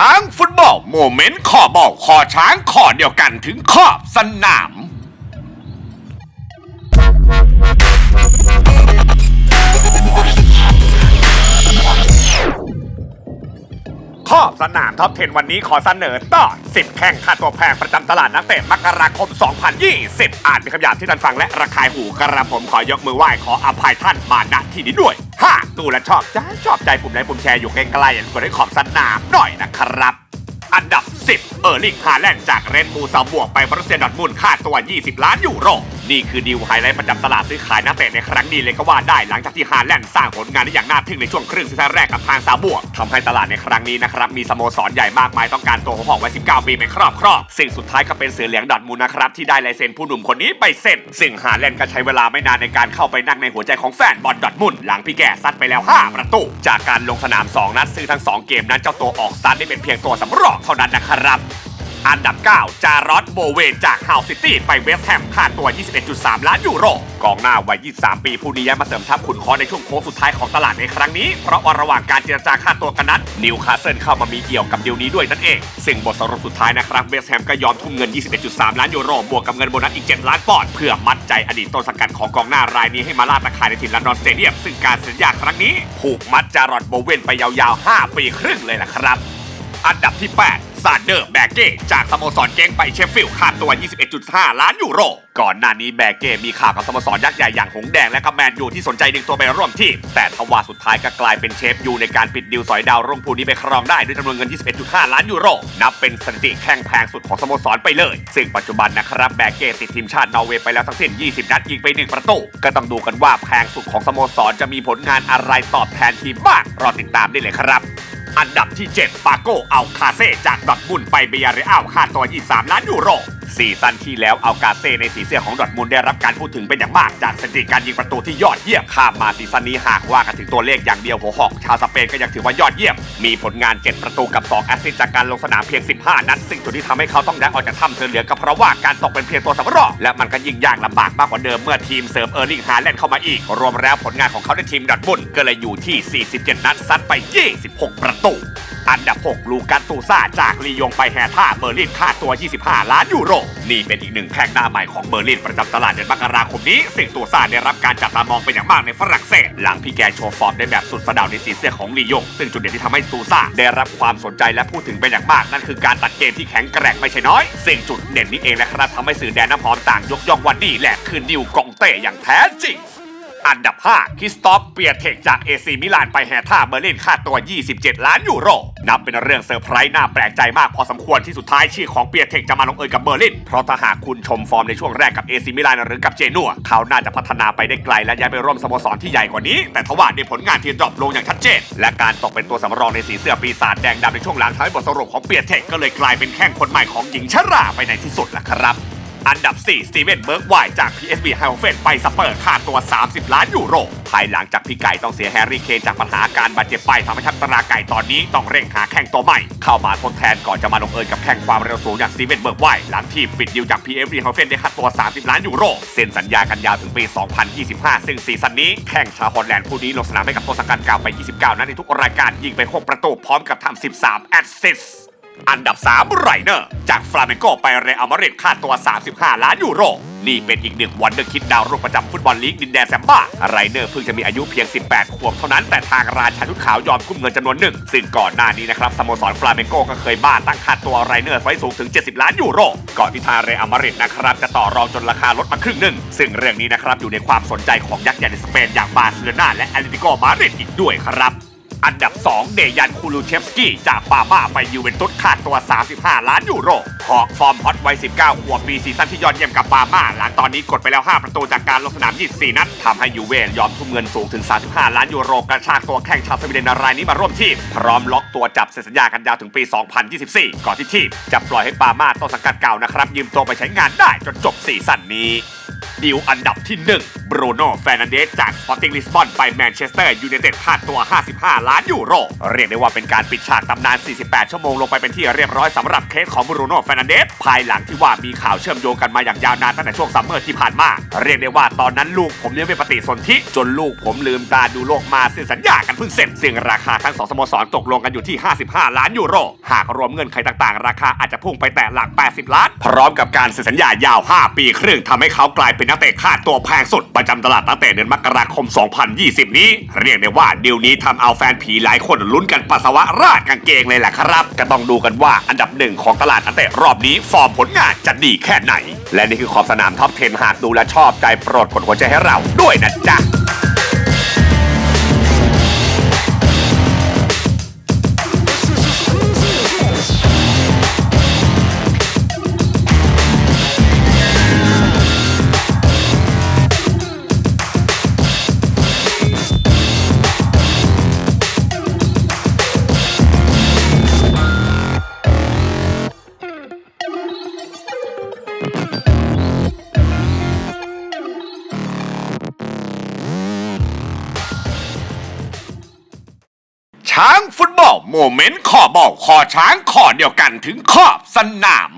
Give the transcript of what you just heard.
ช้างฟุตบอลโมเมนต์ขอบอกขอช้างขอเดียวกันถึงขอบสนาม ขอบสนามท็อป 10 วันนี้ขอเสนอต่อ 10 แข่งค่าตัวแพงประจำตลาดนักเตะมกราคม 2020 อาจเป็นคำหยาบที่ท่านฟังและระคายหูกระผมขอยกมือไหว้ขออภัยท่านมาณที่นี้ด้วย หากดูและชอบใจชอบใจปุ่มไลค์ปุ่มแชร์อยู่ใกล้ๆอย่าลืมกดให้ขอบสนามหน่อยนะครับ อันดับ 10 เออร์ลิงฮาแลนด์จากเรนบูซาบวกไปบรัสเซียดอทมุนค่าตัว 20 ล้านยูโร นี่คือดีลไฮไลท์ประจำตลาดซื้อขายนักเตะในครั้งนี้เลยก็ว่าได้หลังจากที่ฮาแลนด์สร้างผลงานได้อย่างน่าทึ่งในช่วงครึ่งซีซั่นแรกกับทางซาบวกทำให้ตลาดในครั้งนี้นะครับมีสโมสรใหญ่มากมายต้องการตัวของหอกไว้ 19 ปีไปครอบครองสิ่งสุดท้ายก็เป็นเสือเหลืองดอทมุนนะครับที่ได้ลายเซ็นผู้หนุ่มคนนี้ไปเซ็นซึ่งฮาแลนด์ก็ใช้เวลาไม่นานในการเข้าไปนั่งในหัวใจของแฟนบอลดอทมุนหลังพี่แก่ซัดไปแล้ว 5 ประตู จากการลงสนาม 2 นัดซึ่งทั้ง 2 เกมนั้นเจ้าตัวออกสตาร์ทได้เป็นเพียงตัวสำรองเท่านั้นนะครับ อันดับ 9 จารอตโบเวนจากฮาวซิตี้ไปเวสต์แฮมค่าตัว 21.3 ล้านยูโร กองหน้าวัย 23 ปีผู้นี้มาเสริมทัพขุนคอในช่วงโค้งสุดท้ายของตลาดในครั้งนี้ เพราะว่าระหว่างการเจรจาค่าตัวกันนั้นนิวคาสเซิลเข้ามามีเกี่ยวกับเดีลนี้ด้วยนั่นเอง ซึ่งบทสรุปสุดท้ายนะครับเวสต์แฮมก็ยอมทุ่มเงิน 21.3 ล้านยูโรบวกกับเงินโบนัสอีก 7 ล้านปอนด์เพื่อมัดใจอดีตต้นสังกัดของกองหน้ารายนี้ให้มาล่าตะข่ายในถิ่นลอนดอนสเตเดียมซึ่งการสัญญาครั้งนี้ผูกมัดจารอตโบเวนไปยาวๆ 5 ปีครึ่งเลยล่ะครับ อันดับที่ 8 ซานเดอร์แบกเก้จากสโมสรเก้งไปเชฟฟิลด์ค่าตัว 21.5 ล้านยูโร ก่อนหน้านี้แบกเก้มีข่าวกับสโมสรยักษ์ใหญ่อย่างหงแดงและก็แมนยูที่สนใจดึงตัวไปร่วมทีม แต่ทว่าสุดท้ายก็กลายเป็นเชฟยูในการปิดดิวสอยดาวรุ่งผู้นี้ไปครองได้ด้วยจำนวนเงิน 21.5 ล้านยูโร นับเป็นสถิติแข่งแพงสุดของสโมสรไปเลย ซึ่งปัจจุบันนะครับแบกเก้ติดทีมชาตินอร์เวย์ไปแล้วทั้งสิ้น 20 นัดยิงไป 1 ประตู ก็ต้องดูกันว่าแพงสุดของสโมสรจะมีผลงานอะไรตอบแทนทีมบ้างรอติดตามได้เลยครับ อันดับที่ 7 ปาโกเอาคาเซ่จากดอทบุนไปเบียร์เรอัลค่าตัว 23 ล้านยูโร ซีซั่นที่แล้วเอากาเซ่ในสีเสื้อของดอทมุนได้รับการพูดถึงเป็นอย่างมาก จากสถิติการยิงประตูที่ยอดเยี่ยมข้ามมาซีซั่นนี้หากว่ากันถึงตัวเลขอย่างเดียวหัวหอกชาวสเปนก็ยังถือว่ายอดเยี่ยม มีผลงาน 7 ประตูกับ 2 แอสซิสต์จากการลงสนามเพียง 15 นัดซึ่งจุดที่ทำให้เขาต้องย้ายออกจากถ้ำเสือเหลืองก็เพราะว่าการตกเป็นเพียงตัวสำรองและมันก็ยิ่งยากลำบากมากกว่าเดิมเมื่อทีมเสริมเออร์ลิงฮาแลนด์เข้ามาอีก รวมแล้วผลงานของเขาในทีมดอทมุนก็เลยอยู่ที่ 47 นัดซัดไป 26 ประตูอันดับ 6 ลูกัสตูซ่าจากลียงไปแฮท่าเบอร์ลินค่าตัว 25 ล้านยูโร นี่เป็นอีกหนึ่งแพงหน้าใหม่ของเบอร์ลินประจำตลาดเดือนมกราคมนี้ ซึ่งตูซ่าได้รับการจับตามองเป็นอย่างมากในฝรั่งเศส หลังพี่แกโชว์ฟอร์มได้แบบสุดสะดาวในสีเสื้อของลียง ซึ่งจุดเด่นที่ทำให้ตูซ่าได้รับความสนใจและพูดถึงเป็นอย่างมาก นั่นคือการตัดเกมที่แข็งแกร่งไม่ใช่น้อยซึ่งจุดเด่นนี้เองนะครับทำให้สื่อแดนน้ำหอมต่างยกย่องวันนี้แหละคือนิวกองเต้อย่างแท้จริง อันดับ 5 คริสตอฟเปียเทคจากเอซีมิลานไปแฮท่าเบอร์ลินค่าตัว 27 ล้านยูโร นับเป็นเรื่องเซอร์ไพรส์น่าแปลกใจมากพอสมควรที่สุดท้ายชื่อของเปียเทคจะมาลงเอยกับเบอร์ลิน เพราะถ้าหากคุณชมฟอร์มในช่วงแรกกับเอซีมิลานหรือกับเจนัวเขาน่าจะพัฒนาไปได้ไกลและย้ายไปร่วมสโมสรที่ใหญ่กว่านี้ แต่ทว่าในผลงานที่ดรอปลงอย่างชัดเจน และการตกเป็นตัวสำรองในสีเสื้อปีศาจแดงดำในช่วงหลังท้ายบทสรุปของเปียเทคก็เลยกลายเป็นแข้งคนใหม่ของหญิงชราไปในที่สุดล่ะครับ อันดับ 4 สตีเวนเบิร์กไวจาก PSV ไฮโอเฟนไปสเปอร์ค่าตัว 30 ล้านยูโร ภายหลังจากพี่ไก่ต้องเสียแฮร์รี่เคนจากปัญหาการบาดเจ็บไปทำให้ทัพตราไก่ตอนนี้ต้องเร่งหาแข้งตัวใหม่ เข้ามาทดแทนก่อนจะมาลงเอยกับแข้งความเร็วสูงอย่างสตีเวนเบิร์กไวหลังทีมปิดดิวจาก PSV ไฮโอเฟนได้ค่าตัว 30 ล้านยูโรเซ็นสัญญากันยาวถึงปี 2025 ซึ่งซีซั่นนี้แข้งชาวฮอลแลนด์ผู้นี้ลงสนามให้กับต้นสังกัดเก่าไป 29 นัดในทุกรายการยิงไป 6 ประตูพร้อมกับทำ13 แอสซิส อันดับ 3 ไรเนอร์ จากฟลาเมนโกไปเรอัลมาดริดค่าตัว 35 ล้านยูโร นี่เป็นอีกหนึ่งวันเดอร์คิดดาวรุ่งประจำฟุตบอลลีกดินแดนแซมบ้าไรเนอร์เพิ่งจะมีอายุเพียง 18 ขวบเท่านั้นแต่ทางราชาชุดขาวยอมทุ่มเงินจำนวนหนึ่ง ซึ่งก่อนหน้านี้นะครับสโมสรฟลาเมนโกก็เคยบ้าตั้งค่าตัวไรเนอร์ไว้สูงถึง 70 ล้านยูโร ก่อนที่ทางเรอัลมาดริดนะครับจะต่อรองจนราคาลดมาครึ่งหนึ่งซึ่งเรื่องนี้นะครับอยู่ในความสนใจของยักษ์ใหญ่ในสเปนอย่างบาร์เซโลนาและแอตเลติโกมาดริดอีกด้วยครับ อันดับ 2 เดยันคูลูเชฟสกี้จากปาม่าไปยูเวนตุสค่าตัว 35 ล้านยูโรหอกฟอร์มฮอตวัย 19 ขวบปีซีซั่นที่ยอดเยี่ยมกับปาม่า หลังตอนนี้กดไปแล้ว 5 ประตูจากการลงสนาม 24 นัดทำให้ยูเวนยอมทุ่มเงินสูงถึง 35 ล้านยูโรกระชากตัวแข่งชาวสวีเดนรายนี้มาร่วมทีม พร้อมล็อกตัวจับเซ็นสัญญากันยาวถึงปี 2024 ก่อนที่ทีมจะปล่อยให้ปาม่าต้นสังกัดเก่านะครับยืมตัวไปใช้งานได้จนจบซีซั่นนี้ดิวอันดับที่ 1 บรูโน่แฟนันเดสจากสปอร์ติ้งลิสบอนไปแมนเชสเตอร์ยูไนเต็ดค่าตัว 55 ล้านยูโร เรียกได้ว่าเป็นการปิดฉากตำนาน 48 ชั่วโมงลงไปเป็นที่เรียบร้อยสำหรับเคสของบรูโน่แฟนันเดสภายหลังที่ว่ามีข่าวเชื่อมโยงกันมาอย่างยาวนานตั้งแต่ช่วงซัมเมอร์ที่ผ่านมา เรียกได้ว่าตอนนั้นลูกผมเลี้ยังไม่ปฏิสนธิจนลูกผมลืมตาดูโลกมาเซ็นสัญญากันเพิ่งเสร็จซึ่งราคาทั้งสองสโมสรตกลงกันอยู่ที่ 55 ล้านยูโร หากรวมเงื่อนไขต่างๆ ราคาอาจจะพุ่งไปแตะหลัก 80 ล้าน พร้อมกับการเซ็นสัญญายาว 5 ปีครึ่งทำให้เขากลายเป็นนักเตะค่าตัวแพงสุดปประจำตลาดตั้งแต่เดือนมกราคม 2020 นี้ เรียกได้ว่าดีลนี้ทำเอาแฟนผีหลายคนลุ้นกันปัสสาวะราดกางเกงเลยแหละครับ ก็ต้องดูกันว่าอันดับหนึ่งของตลาดนักเตะรอบนี้ฟอร์มผลงานจะดีแค่ไหน และนี่คือขอบสนามท็อป 10 หากดูและชอบใจโปรดกดหัวใจให้เราด้วยนะจ๊ะ ช้างฟุตบอลโมเมนต์ขอบอกขอช้างขอเดียวกันถึงขอบสนาม